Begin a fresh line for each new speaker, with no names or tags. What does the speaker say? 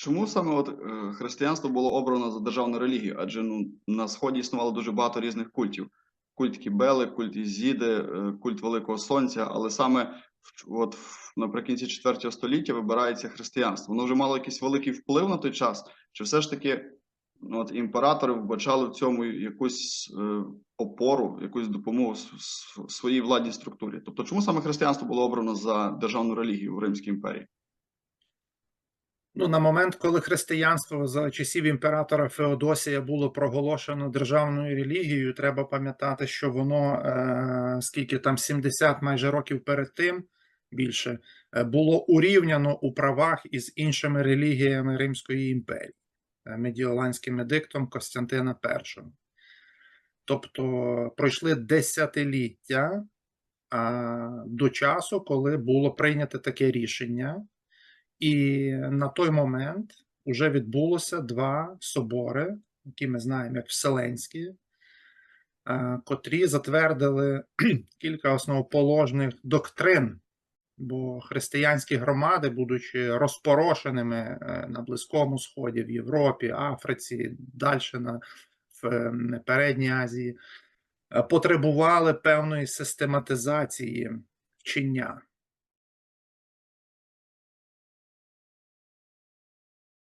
Чому саме от е, християнство було обрано за державну релігію? Адже ну на сході існувало дуже багато різних культів: культ Кібели, культ Ізіди, е, культ Великого Сонця. Але саме от наприкінці 4 століття вибирається християнство. Воно вже мало якийсь великий вплив на той час, чи все ж таки ну, от імператори вбачали в цьому якусь е, опору, якусь допомогу своїй владній структурі? Тобто, чому саме християнство було обрано за державну релігію в Римській імперії?
Ну, на момент, коли християнство за часів імператора Феодосія було проголошено державною релігією, треба пам'ятати, що воно е, скільки там 70 майже років перед тим більше е, було урівняно у правах із іншими релігіями Римської імперії, е, медіоланським едиктом Костянтина І. Тобто пройшли десятиліття до часу, коли було прийнято таке рішення. І на той момент вже відбулося два собори, які ми знаємо як Вселенські, е, котрі затвердили кілька основоположних доктрин. Бо християнські громади, будучи розпорошеними е, на Близькому Сході, в Європі, Африці, далі на в Передній Азії, е, потребували певної систематизації вчення.